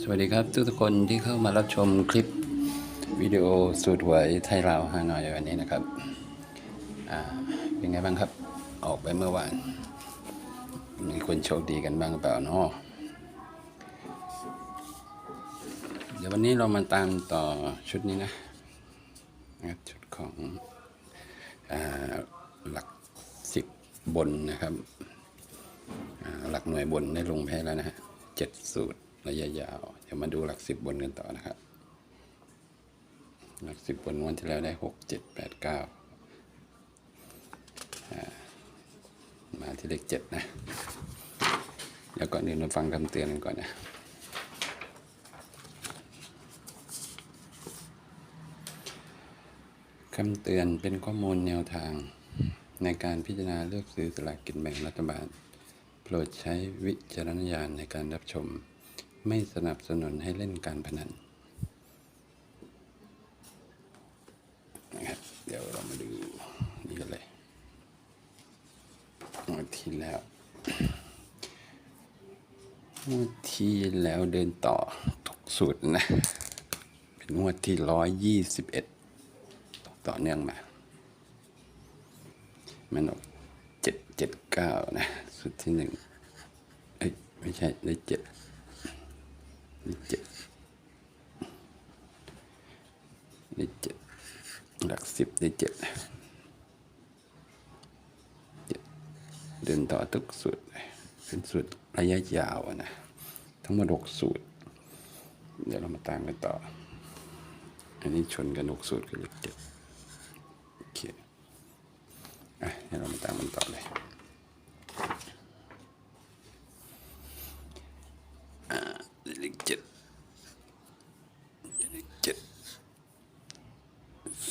สวัสดีครับทุกทุกคนที่เข้ามารับชมคลิปวิดีโอสูตรหวยไทยลาวฮานอยวันนี้นะครับเป็นไงบ้างครับ ออกไปเมื่อวาน มีคนโชคดีกันบ้างเปล่าเนาะเดี๋ยววันนี้เรามาตามต่อชุดนี้นะนะชุดของอหลักสิบบนนะครับหลักหน่วยบนได้ลงไปให้แล้วนะฮะเจ็ดสูตร ระยะยาวเดี๋ยวมาดูหลักสิบบนกันต่อนะครับ หลักสิบบนวันที่แล้วได้หกเจ็ดแปดเก้ามาที่เลขเจ็ดนะ แล้วก่อนอื่นเราฟังคำเตือนกันก่อนนะคำเตือนเป็นข้อมูลแนวทางในการพิจารณาเลือกซื้อสลากกินแบ่งรัฐบาล โปรดใช้วิจารณญาณในการรับชม ไม่สนับสนุนให้เล่นการพนันนะครับ เดี๋ยวเรามาดูนี่กันเลยงวดที่แล้วงวดที่แล้วเดินต่อทุกสูตรนะ เป็นงวดที่ร้อยยี่สิบเอ็ดต่อเนื่องมา มันออกเจ็ดเจ็ดเก้านะ สุดที่หนึ่งเอ้ย ไม่ใช่ได้เจ็ด ได้เจ็ดได้เจ็ดหลักสิบเจ็ดเจ็ดเดินต่อทุกสูตรเป็นสูตรระยะยาวนะทั้งหมดหกสูตร เดี๋ยวเรามาตามกันต่อ อันนี้ชนกันหกสูตรคือเลขเจ็ดโอเคอะเดี๋ยวเรามาตามกันต่อเลยอ่าเลขเจ็ดเลขเจ็ด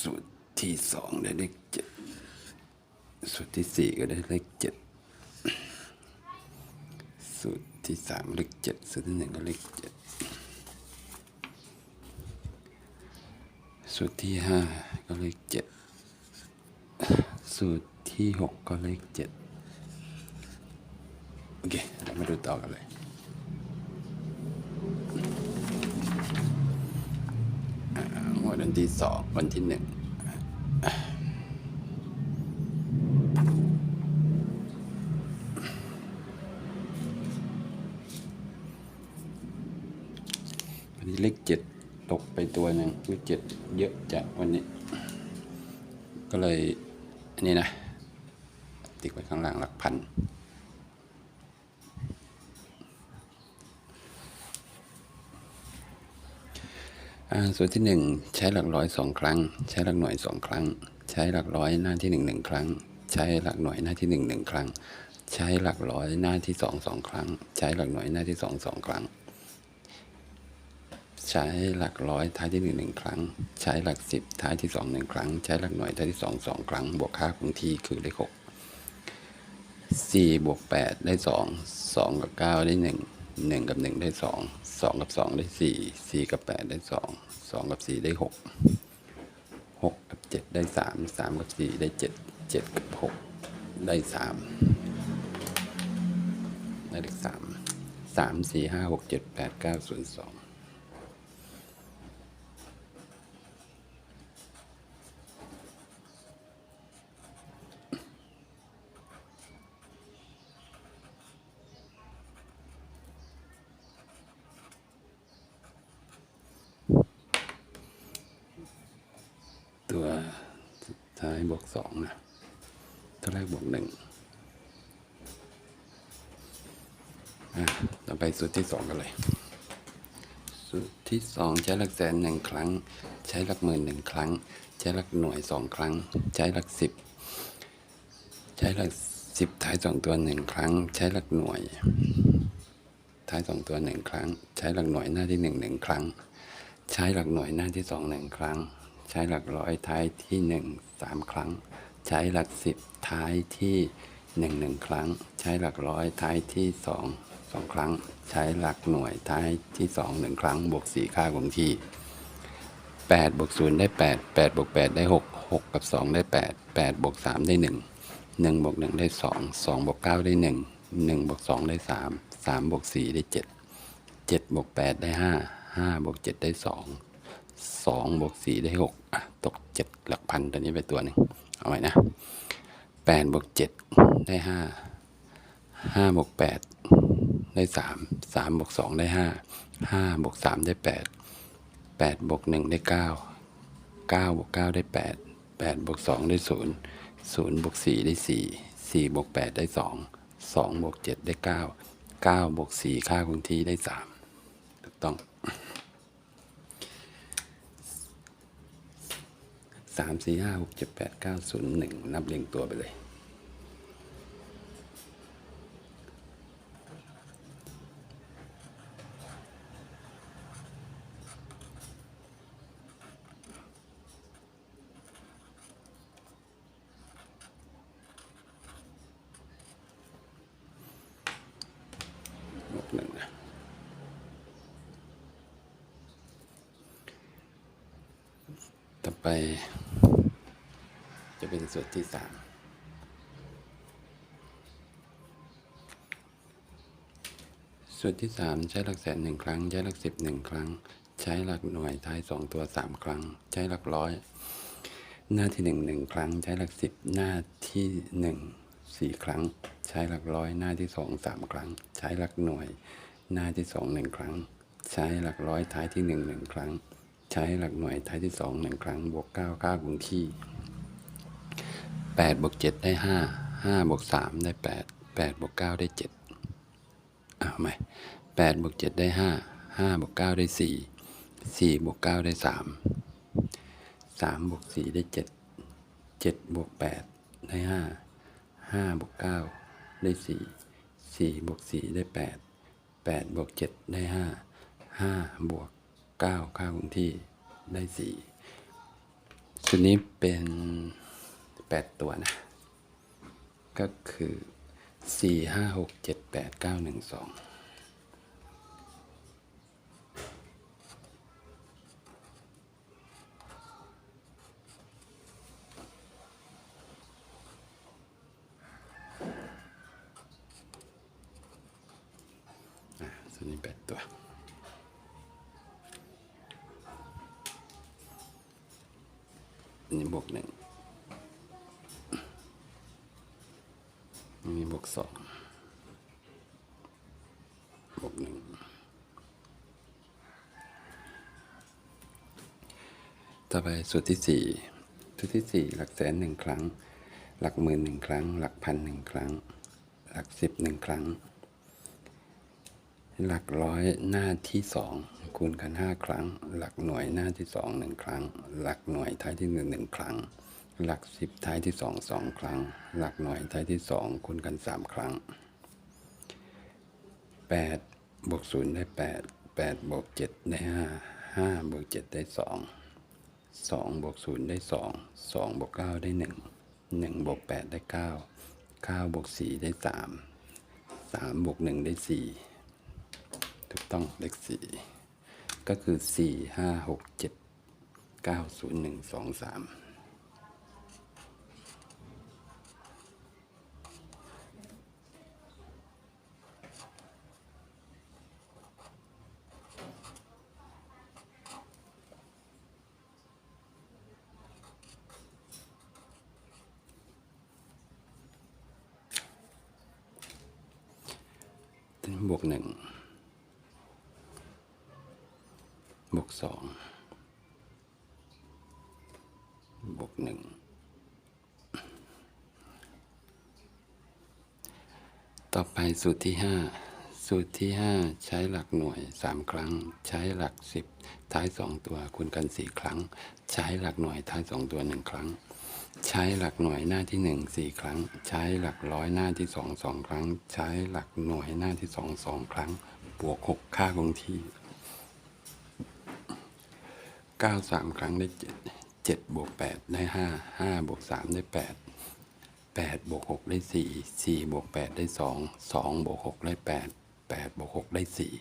สูตรที่สองได้เลขเจ็ด สูตรที่สี่ก็ได้เลขเจ็ดสูตรที่สามเลขเจ็ดสูตรที่หนึ่งก็เลขเจ็ดสูตรที่ห้าก็เลขเจ็ดสูตรที่หกก็เลขเจ็ดโอเคเรามาดูต่อกันเลยวันที่สองวันที่หนึ่ง เลขเจ็ดตกไปตัวหนึ่งเลขเจ็ดเยอะจากวันนี้ ก็เลยอันนี้นะ ติดไว้ข้างล่างหลักพันอ่าส่วนที่หนึ่งใช้หลักร้อยสองครั้ง ใช้หลักหน่วยสองครั้ง ใช้หลักร้อยหน้าที่หนึ่งหนึ่งครั้ง ใช้หลักหน่วยหน้าที่หนึ่งหนึ่งครั้ง ใช้หลักร้อยหน้าที่สองสองครั้ง ใช้หลักหน่วยหน้าที่สองสองครั้ง ใช้หลักร้อยท้ายที่หนึ่งหนึ่งครั้ง ใช้หลักสิบท้ายที่สองหนึ่งครั้ง ใช้หลักหน่วยท้ายที่สองสองครั้ง บวกค่าคงที่คือเลขหกสี่บวกแปดได้สองสองกับเก้าได้หนึ่งหนึ่งกับหนึ่งได้สองสองกับสองได้สี่สี่กับแปดได้สองสองกับสี่ได้หกหกกับเจ็ดได้สามสามกับสี่ได้เจ็ดเจ็ดกับหกได้สามได้เลขสามสามสี่ห้าหกเจ็ดแปดเก้าศูนย์สอง ตัวสุดท้ายบวกสองนะตัวแรกบวกหนึ่งอะเราไป สูตรที่สองกันเลย สูตรที่สองใช้หลักแสนหนึ่งครั้ง ใช้หลักหมื่นหนึ่งครั้ง ใช้หลักหน่วยสองครั้ง ใช้หลักสิบใช้หลักสิบท้ายสองตัวหนึ่งครั้ง ใช้หลักหน่วย ท้ายสองตัวหนึ่งครั้ง ใช้หลักหน่วยหน้าที่หนึ่งหนึ่งครั้ง ใช้หลักหน่วยหน้าที่สองหนึ่งครั้ง ใช้หลักร้อยท้ายที่หนึ่งสามครั้ง ใช้หลักสิบท้ายที่หนึ่งหนึ่งครั้ง ใช้หลักร้อยท้ายที่สอง สองครั้ง ใช้หลักหน่วยท้ายที่สองหนึ่งครั้ง บวกสี่ค่าคงที่แปดบวกศูนย์ได้แปดแปดบวกแปดได้หกหกกับสองได้แปดแปดบวกสามได้หนึ่งหนึ่งบวกหนึ่งได้สองสองบวกเก้าได้หนึ่งหนึ่งบวกสองได้สามสามบวกสี่ได้เจ็ดเจ็ดบวกแปดได้ห้าห้าบวกเจ็ดได้สองสองบวกสี่ได้หกอะตกเจ็ดหลักพันตัวนี้ไปตัวหนึ่งเอาไว้นะแปดบวกเจ็ดได้ห้าห้าบวกแปด ได้สามสามบวกสองได้ห้าห้าบวกสามได้แปดแปดบวกหนึ่งได้เก้าเก้าบวกเก้าได้แปดแปดบวกสองได้ศูนย์ศูนย์บวกสี่ได้สี่สี่บวกแปดได้สองสองบวกเจ็ดได้เก้าเก้าบวกสี่ค่าคงที่ได้สามถูกต้องสามสี่ห้าหกเจ็ดแปดเก้าศูนย์หนึ่งนับเรียงตัวไปเลย บวกหนึ่งนะต่อ ไป จะเป็นส่วนที่สามส่วนที่สามใช้หลักแสนหนึ่งครั้ง ใช้หลักสิบหนึ่งครั้ง ใช้หลักหน่วยท้ายสองตัวสามครั้ง ใช้หลักร้อย หน้าที่หนึ่งหนึ่งครั้ง ใช้หลักสิบหน้าที่หนึ่งสี่ครั้ง ใช้หลักร้อยหน้าที่สองสามครั้ง ใช้หลักหน่วย หน้าที่สองหนึ่งครั้ง ใช้หลักร้อยท้ายที่หนึ่งหนึ่งครั้ง ใช้หลักหน่วยท้ายที่สองหนึ่งครั้งบวกเก้าเก้าคงที่แปดบวกเจ็ดได้ห้าห้าบวกสามได้แปดแปดบวกเก้าได้เจ็ดอ้าวไม่แปดบวกเจ็ดได้ห้าห้าบวกเก้าได้สี่สี่บวกเก้าได้สามสามบวกสี่ได้เจ็ดเจ็ดบวกแปดได้ห้าห้าบวกเก้าได้สี่สี่บวกสี่ได้แปดแปดบวกเจ็ดได้ห้าห้าบวก 9 ค่าคงที่ได้ 4 ชุดนี้เป็น 8 ตัวนะ ก็คือ 4 5 6 7 8 9 1 2 บวกหนึ่งมีบวกสองบวกหนึ่งต่อไปสูตรที่สี่สูตรที่สี่หลักแสนหนึ่งครั้ง หลักหมื่นหนึ่งครั้ง หลักพันหนึ่งครั้ง หลักสิบหนึ่งครั้ง หลักร้อยหน้าที่สอง คูณกันห้าครั้ง หลักหน่วยหน้าที่สองหนึ่งครั้ง หลักหน่วยท้ายที่หนึ่งหนึ่งครั้ง หลักสิบท้ายที่สองสองครั้ง หลักหน่วยท้ายที่สองคูณกันสามครั้งแปดบวกศูนย์ได้แปดแปดบวกเจ็ดได้ห้าห้าบวกเจ็ดได้สองสองบวกศูนย์ได้สองสองบวกเก้าได้หนึ่งหนึ่งบวกแปดได้เก้าเก้าบวกสี่ได้สามสามบวกหนึ่งได้สี่ถูกต้องเลขสี่ ก็คือ 4 5 6 7 9 0 1 2 3 ต่อไปสูตรที่ห้าสูตรที่ห้าใช้หลักหน่วยสามครั้ง ใช้หลักสิบท้ายสองตัวคูณกันสี่ครั้ง ใช้หลักหน่วยท้ายสองตัวหนึ่งครั้ง ใช้หลักหน่วยหน้าที่หนึ่งสี่ครั้ง ใช้หลักร้อยหน้าที่สองสองครั้ง ใช้หลักหน่วยหน้าที่สองสองครั้ง บวกหกค่าคงที่เก้าสามครั้งได้เจ็ดเจ็ดบวกแปดได้ห้าห้าบวกสามได้แปดแปดบวกหกได้สี่สี่บวกแปดได้สองสองบวกหกได้แปดแปดบวกหกได้สี่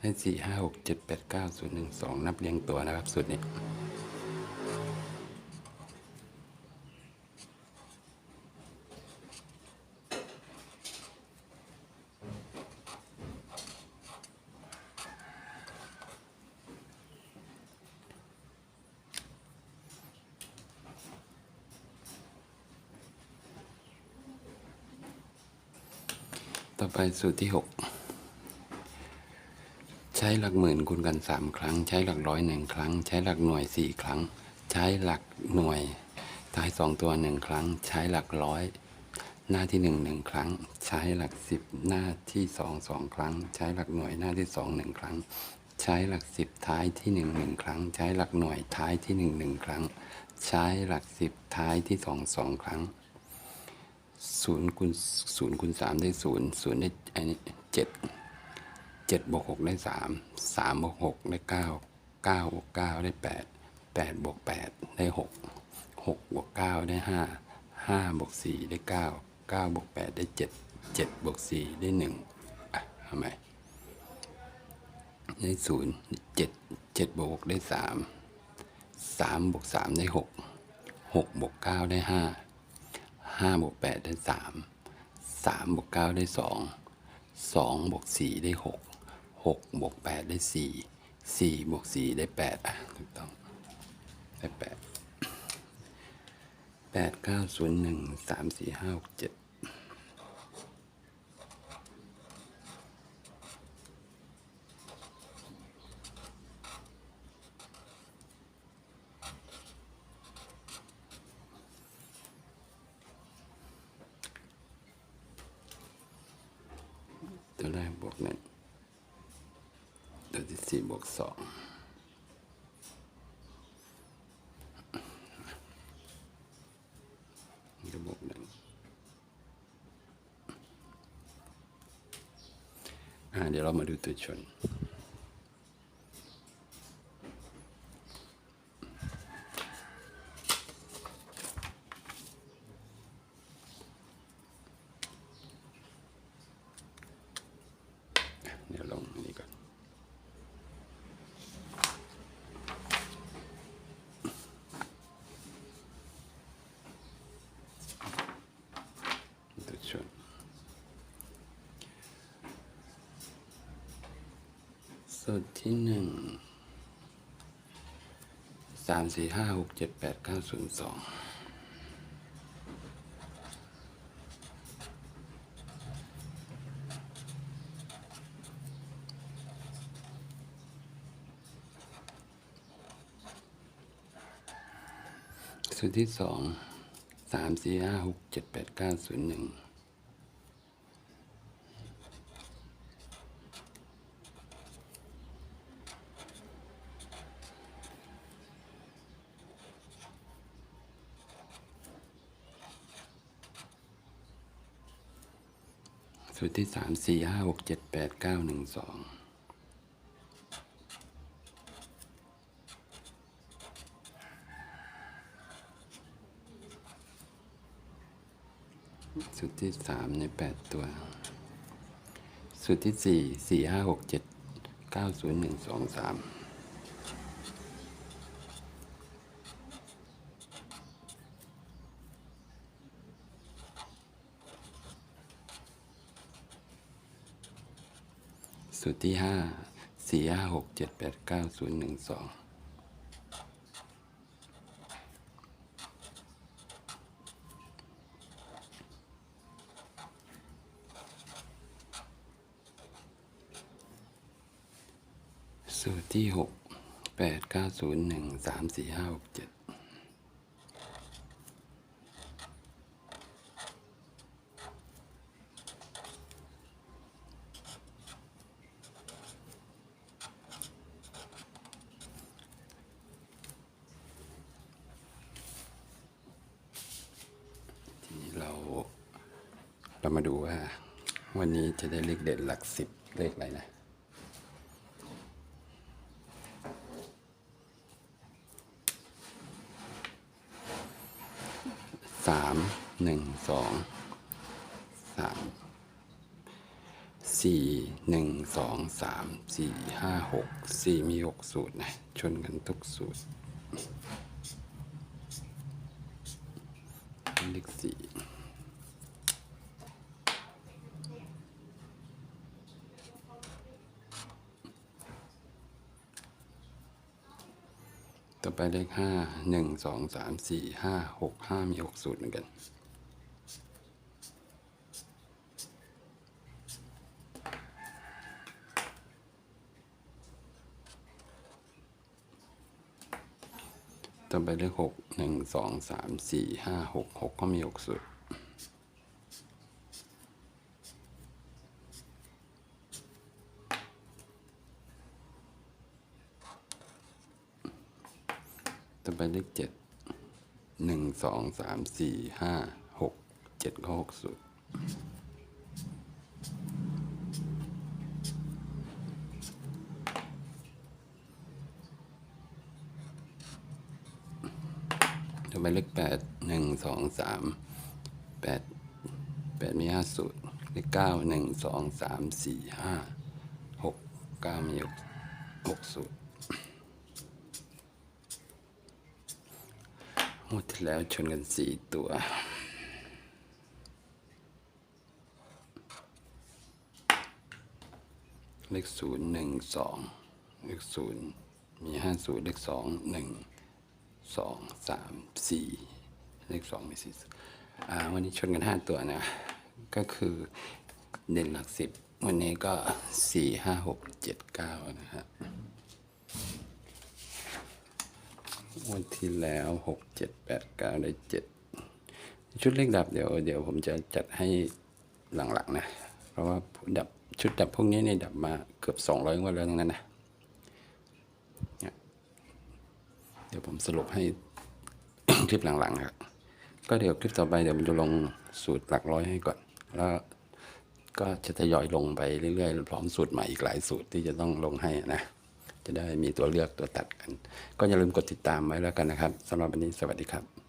ได้สี่ห้าหกเจ็ดแปดเก้าศูนย์หนึ่งสองนับเรียงตัวนะครับสุดนี้ ต่อไปสูตรที่หกใช้หลักหมื่นคูณกันสามครั้ง ใช้หลักร้อยหนึ่งครั้ง ใช้หลักหน่วยสี่ครั้ง ใช้หลักหน่วยท้ายสองตัวหนึ่งครั้ง ใช้หลักร้อยหน้าที่หนึ่งหนึ่งครั้ง ใช้หลักสิบหน้าที่สองสองครั้ง ใช้หลักหน่วยหน้าที่สองหนึ่งครั้ง ใช้หลักสิบท้ายที่หนึ่งหนึ่งครั้ง ใช้หลักหน่วยท้ายที่หนึ่งหนึ่งครั้ง ใช้หลักสิบท้ายที่สองสองครั้ง ศูนย์คูณศูนย์คูณสามได้ศูนย์ศูนย์ได้อันนี้เจ็ดเจ็ดบวกหกได้สามสามบวกหกได้เก้าเก้าบวกเก้าได้แปดแปดบวกแปดได้หกหกบวกเก้าได้ห้าห้าบวกสี่ได้เก้าเก้าบวกแปดได้เจ็ดเจ็ดบวกสี่ได้หนึ่งอะทำไมได้ศูนย์เจ็ดเจ็ดบวกหกได้สามสามบวกสามได้หกหกบวกเก้าได้ห้า 5บวก8ได้ 3 3บวก9ได้ 2 2บวก4ได้ 6 6บวก8ได้ 4 4บวก4ได้ 8 อะถูกต้องได้8 8 9 0 1 3 4 5 6 7 ตัวที่สี่บวกสองนี่ก็บวกหนึ่งเดี๋ยวเรามาดูตัวชน เดี๋ยวลงอันนี้ก่อน ตัวชน สูตรที่หนึ่งสามสี่ห้าหกเจ็ดแปดเก้าศูนย์สองสูตรที่สองสามสี่ห้าหกเจ็ดแปดเก้าศูนย์หนึ่ง ที่สามสี่ห้าหกเจ็ดแปดเก้าหนึ่งสองสุดที่สามในแปดตัว สุดที่สี่สี่ห้าหกเจ็ดเก้าศูนย์หนึ่งสองสาม ที่ห้าสี่ห้าหกเจ็ดแปดเก้าศูนย์หนึ่งสองสูตรที่หกแปดเก้าศูนย์หนึ่งสามสี่ห้าหกเจ็ดทีนี้เรา เรามาดูว่า วันนี้จะได้เลขเด็ดหลักสิบเลขอะไรนะ สาม หนึ่ง สอง สาม สี่ หนึ่ง สอง สาม สี่ ห้า หก สี่มีหกสูตรนะ ชนกันทุกสูตรเลขสี่ ไปเลขห้าหนึ่งสองสามสี่ห้าหกห้ามีหกสูตรเหมือนกัน ต่อไปเลขหกหนึ่งสองสามสี่ห้าหกหกก็มีหกสูตร ต่อไปเลขเจ็ดหนึ่งสองสามสี่ห้าหกเจ็ดก็หกสูตรต่อไปเลขแปดหนึ่งสองสามแปดแปดมีห้าสูตรเลขเก้าหนึ่งสองสามสี่ห้าหกเก้ามีหกหกสูตร หมดที่แล้วชนกันสี่ตัว เลขศูนย์หนึ่งสองเลขศูนย์มีห้าศูนย์เลขสองหนึ่งสองสามสี่เลขสองมีสี่วันนี้ชนกันห้าตัวนะ ก็คือเด่นหลักสิบวันนี้ก็สี่ห้าหกเจ็ดเก้านะฮะ วันที่แล้วหกเจ็ดแปดเก้าได้เจ็ดชุดเลขดับเดี๋ยวเดี๋ยวผมจะจัดให้หลังๆนะ เพราะว่าดับชุดดับพวกนี้เนี่ยดับมาเกือบสองร้อยว่าแล้วทั้งนั้นนะเดี๋ยวผมสรุปให้คลิปหลังๆครับก็เดี๋ยวคลิปต่อไปเดี๋ยวผมจะลงสูตรหลักร้อยให้ก่อน แล้วก็จะทยอยลงไปเรื่อยๆพร้อมสูตรใหม่อีกหลายสูตรที่จะต้องลงให้นะ จะได้มีตัวเลือกตัวตัดกัน ก็อย่าลืมกดติดตามไว้แล้วกันนะครับสำหรับวันนี้สวัสดีครับ